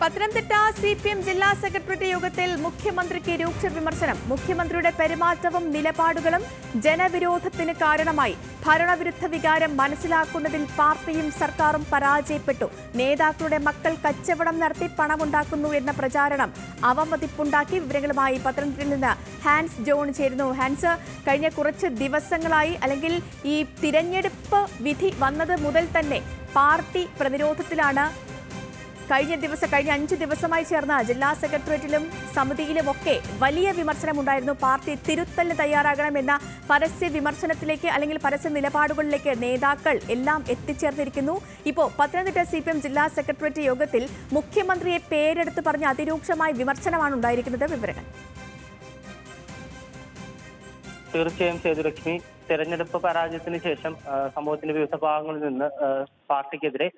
Pathanamthitta C P M ജില്ലാ secretariat യോഗത്തിൽ മുഖ്യമന്ത്രിക്ക് രൂക്ഷ വിമർശനം. മുഖ്യമന്ത്രിയുടെ പെരുമാറ്റവും നിലപാടുകളും ജനവിരോധത്തിന് കാരണമായി. ഭരണവിരുദ്ധ വികാരം മനസ്സിലാക്കുന്നതിൽ പാർട്ടിയും സർക്കാരും പരാജയപ്പെട്ടു. നേതാക്കളുടെ മക്കൾ കച്ചവടം നടത്തി പണമുണ്ടാക്കുന്നു എന്ന പ്രചാരണം അവമതിപ്പുണ്ടാക്കി. വിവരങ്ങളുമായി പത്തനംതിട്ടയിൽ നിന്ന് ഹാൻസ് ജോൺ ചേരുന്നു. ഹാൻസ് കഴിഞ്ഞ കുറച്ച് ദിവസങ്ങളായി അല്ലെങ്കിൽ ഈ തിരഞ്ഞെടുപ്പ് വിധി വന്നത് മുതൽ തന്നെ പാർട്ടി പ്രതിരോധത്തിലാണ് കഴിഞ്ഞ ദിവസം കഴിഞ്ഞ അഞ്ച് ദിവസമായി ചേർന്ന ജില്ലാ സെക്രട്ടേറിയറ്റിലും സമിതിയിലുമൊക്കെ വലിയ വിമർശനമുണ്ടായിരുന്നു. പാർട്ടി തിരുത്തലിന് തയ്യാറാകണമെന്ന പരസ്യ വിമർശനത്തിലേക്ക് അല്ലെങ്കിൽ പരസ്യ നിലപാടുകളിലേക്ക് നേതാക്കൾ എല്ലാം എത്തിച്ചേർന്നിരിക്കുന്നു. ഇപ്പോൾ പത്തനംതിട്ട സി ജില്ലാ സെക്രട്ടേറിയറ്റ് യോഗത്തിൽ മുഖ്യമന്ത്രിയെ പേരെടുത്ത് പറഞ്ഞ അതിരൂക്ഷമായ വിമർശനമാണ് ഉണ്ടായിരിക്കുന്നത്. വിവരങ്ങൾ. തീർച്ചയായും സേതുലക്ഷ്മി തെരഞ്ഞെടുപ്പ് പരാജയത്തിന് ശേഷം സമൂഹത്തിന്റെ വിവിധ ഭാഗങ്ങളിൽ നിന്ന് പാർട്ടിക്കെതിരെ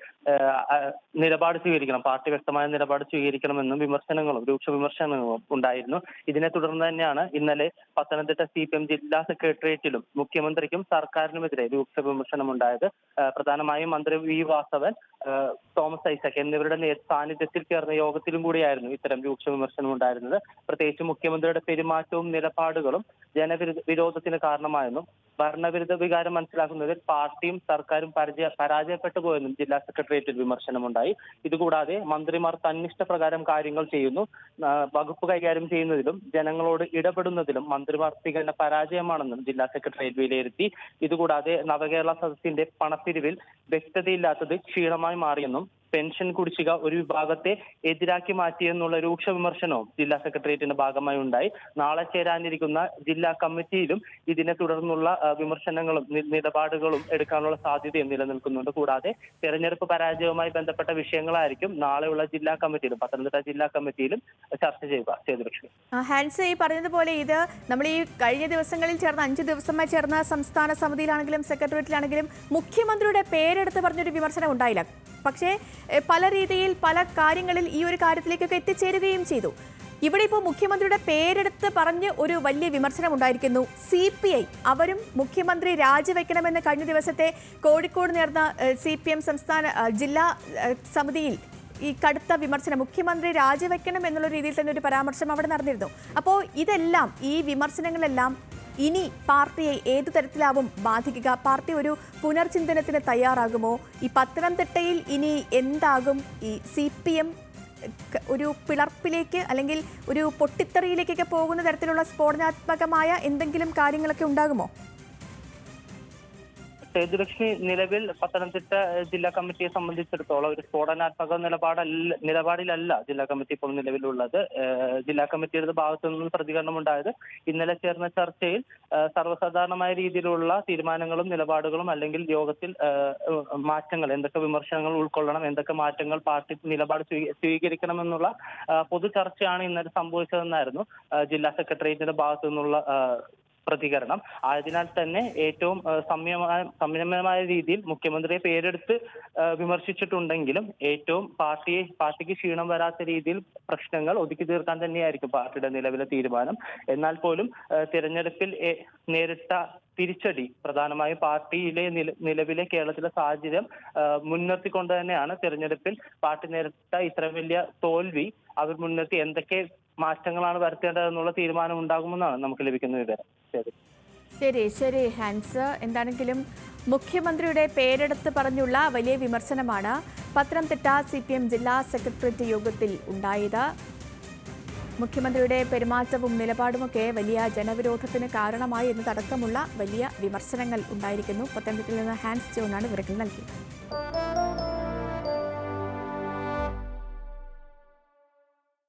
നിലപാട് സ്വീകരിക്കണം. പാർട്ടി വ്യക്തമായ നിലപാട് സ്വീകരിക്കണമെന്നും വിമർശനങ്ങളും രൂക്ഷ വിമർശനങ്ങളും ഉണ്ടായിരുന്നു. ഇതിനെ തുടർന്ന് തന്നെയാണ് ഇന്നലെ പത്തനംതിട്ട സി പി എം ജില്ലാ സെക്രട്ടേറിയറ്റിലും മുഖ്യമന്ത്രിക്കും സർക്കാരിനുമെതിരെ രൂക്ഷ വിമർശനം ഉണ്ടായത് പ്രധാനമായും മന്ത്രി വി വാസവൻ തോമസ് ഐസക് എന്നിവരുടെ സാന്നിധ്യത്തിൽ ചേർന്ന യോഗത്തിലും കൂടിയായിരുന്നു ഇത്തരം രൂക്ഷ വിമർശനം ഉണ്ടായിരുന്നത് പ്രത്യേകിച്ച് മുഖ്യമന്ത്രിയുടെ പെരുമാറ്റവും നിലപാടുകളും ജനവിരുദ്ധ വിരോധത്തിന് കാരണമായെന്നും ഭരണവിരുദ്ധ വികാരം മനസ്സിലാക്കുന്നതിൽ പാർട്ടിയും സർക്കാരും പരാജയ പരാജയപ്പെട്ടു പോയെന്നും ജില്ലാ സെക്രട്ടേറിയറ്റിൽ വിമർശനമുണ്ടായി. ഇതുകൂടാതെ മന്ത്രിമാർ തന്നിഷ്ടപ്രകാരം കാര്യങ്ങൾ ചെയ്യുന്നു. വകുപ്പ് കൈകാര്യം ചെയ്യുന്നതിലും ജനങ്ങളോട് ഇടപെടുന്നതിലും മന്ത്രിമാർ തികഞ്ഞ പരാജയമാണെന്നും ജില്ലാ സെക്രട്ടേറിയറ്റ് വിലയിരുത്തി. ഇതുകൂടാതെ നവകേരള സദസ്സിന്റെ പണപ്പിരിവിൽ വ്യക്തതയില്ലാത്തത് ക്ഷീണമായി മാറിയെന്നും പെൻഷൻ കുടിശ്ശിക ഒരു വിഭാഗത്തെ എതിരാക്കി മാറ്റിയെന്നുള്ള രൂക്ഷ വിമർശനവും ജില്ലാ സെക്രട്ടേറിയറ്റിന്റെ ഭാഗമായി ഉണ്ടായി. നാളെ ചേരാനിരിക്കുന്ന ജില്ലാ കമ്മിറ്റിയിലും ഇതിനെ തുടർന്നുള്ള വിമർശനങ്ങളും നിലപാടുകളും എടുക്കാനുള്ള സാധ്യതയും നിലനിൽക്കുന്നുണ്ട്. കൂടാതെ തെരഞ്ഞെടുപ്പ് പരാജയവുമായി ബന്ധപ്പെട്ട വിഷയങ്ങളായിരിക്കും നാളെയുള്ള ജില്ലാ കമ്മിറ്റിയിലും പത്തനംതിട്ട ജില്ലാ കമ്മിറ്റിയിലും ചർച്ച ചെയ്യുക സേതുലക്ഷ്മി ഹാൻസ് ഈ പറഞ്ഞതുപോലെ ഇത് നമ്മൾ ഈ കഴിഞ്ഞ ദിവസങ്ങളിൽ ചേർന്ന അഞ്ച് ദിവസമായി ചേർന്ന സംസ്ഥാന സമിതിയിലാണെങ്കിലും സെക്രട്ടേറിയറ്റിലാണെങ്കിലും മുഖ്യമന്ത്രിയുടെ പേരെടുത്ത് പറഞ്ഞൊരു വിമർശനം ഉണ്ടായില്ല. പക്ഷേ പല രീതിയിൽ പല കാര്യങ്ങളിൽ ഈ ഒരു കാര്യത്തിലേക്കൊക്കെ എത്തിച്ചേരുകയും ചെയ്തു. ഇവിടെ ഇപ്പോൾ മുഖ്യമന്ത്രിയുടെ പേരെടുത്ത് പറഞ്ഞ് ഒരു വലിയ വിമർശനം ഉണ്ടായിരിക്കുന്നു. സി പി ഐ അവരും മുഖ്യമന്ത്രി രാജിവെക്കണമെന്ന് കഴിഞ്ഞ ദിവസത്തെ കോഴിക്കോട് നേർന്ന സി പി എം സംസ്ഥാന ജില്ലാ സമിതിയിൽ ഈ കടുത്ത വിമർശനം മുഖ്യമന്ത്രി രാജിവെക്കണം എന്നുള്ള രീതിയിൽ തന്നെ ഒരു പരാമർശം അവിടെ നടന്നിരുന്നു. അപ്പോൾ ഇതെല്ലാം ഈ വിമർശനങ്ങളെല്ലാം ഇനി പാർട്ടിയെ ഏതു തരത്തിലാവും ബാധിക്കുക? പാർട്ടി ഒരു പുനർചിന്തനത്തിന് തയ്യാറാകുമോ? ഈ പത്തനംതിട്ടയിൽ ഇനി എന്താകും? ഈ സി പി എം ഒരു പിളർപ്പിലേക്ക് അല്ലെങ്കിൽ ഒരു പൊട്ടിത്തെറിയിലേക്കൊക്കെ പോകുന്ന തരത്തിലുള്ള സ്ഫോടനാത്മകമായ എന്തെങ്കിലും കാര്യങ്ങളൊക്കെ ഉണ്ടാകുമോ? സേതുലക്ഷ്മി നിലവിൽ പത്തനംതിട്ട ജില്ലാ കമ്മിറ്റിയെ സംബന്ധിച്ചിടത്തോളം ഒരു സ്ഫോടനാത്മക നിലപാടല്ല നിലപാടിലല്ല ജില്ലാ കമ്മിറ്റി ഇപ്പോൾ നിലവിലുള്ളത്. ജില്ലാ കമ്മിറ്റിയുടെ ഭാഗത്തു നിന്നും പ്രതികരണം ഉണ്ടായത് ഇന്നലെ ചേർന്ന ചർച്ചയിൽ സർവസാധാരണമായ രീതിയിലുള്ള തീരുമാനങ്ങളും നിലപാടുകളും അല്ലെങ്കിൽ യോഗത്തിൽ മാറ്റങ്ങൾ എന്തൊക്കെ വിമർശനങ്ങൾ ഉൾക്കൊള്ളണം എന്തൊക്കെ മാറ്റങ്ങൾ പാർട്ടി നിലപാട് സ്വീകരിക്കണം സ്വീകരിക്കണമെന്നുള്ള പൊതു ചർച്ചയാണ് ഇന്നലെ സംഭവിച്ചതെന്നായിരുന്നു ജില്ലാ സെക്രട്ടേറിയറ്റിന്റെ ഭാഗത്തു നിന്നുള്ള പ്രതികരണം. ആയതിനാൽ തന്നെ ഏറ്റവും സംയമ സംയമമായ രീതിയിൽ മുഖ്യമന്ത്രിയെ പേരെടുത്ത് വിമർശിച്ചിട്ടുണ്ടെങ്കിലും ഏറ്റവും പാർട്ടിയെ പാർട്ടിക്ക് ക്ഷീണം വരാത്ത രീതിയിൽ പ്രശ്നങ്ങൾ ഒതുക്കി തീർക്കാൻ തന്നെയായിരിക്കും പാർട്ടിയുടെ നിലവിലെ തീരുമാനം. എന്നാൽ പോലും തിരഞ്ഞെടുപ്പിൽ നേരിട്ട തിരിച്ചടി പ്രധാനമായും പാർട്ടിയിലെ നില- നിലവിലെ കേരളത്തിലെ സാഹചര്യം മുൻനിർത്തിക്കൊണ്ട് തന്നെയാണ് തിരഞ്ഞെടുപ്പിൽ പാർട്ടി നേരിട്ട ഇത്ര വലിയ തോൽവി അവർ മുൻനിർത്തി. എന്തൊക്കെ മാറ്റങ്ങളാണ് വരുത്തേണ്ടതെന്നുള്ള തീരുമാനം ഉണ്ടാകുമെന്നാണ് നമുക്ക് ലഭിക്കുന്ന വിവരം. ശരി. ശരി ശരി ഹാൻസ്. എന്താണെങ്കിലും മുഖ്യമന്ത്രിയുടെ പേരെടുത്ത് പറഞ്ഞുള്ള വലിയ വിമർശനമാണ് പത്തനംതിട്ട സി പി എം ജില്ലാ സെക്രട്ടേറിയറ്റ് യോഗത്തിൽ ഉണ്ടായത്. മുഖ്യമന്ത്രിയുടെ പെരുമാറ്റവും നിലപാടുമൊക്കെ വലിയ ജനവിരോധത്തിന് കാരണമായി എന്നതടക്കമുള്ള വലിയ വിമർശനങ്ങൾ ഉണ്ടായിരിക്കുന്നു. പത്തനംതിട്ടയിൽ നിന്ന് ഹാൻസ് ജോണാണ് വിവരങ്ങൾ നൽകിയത്.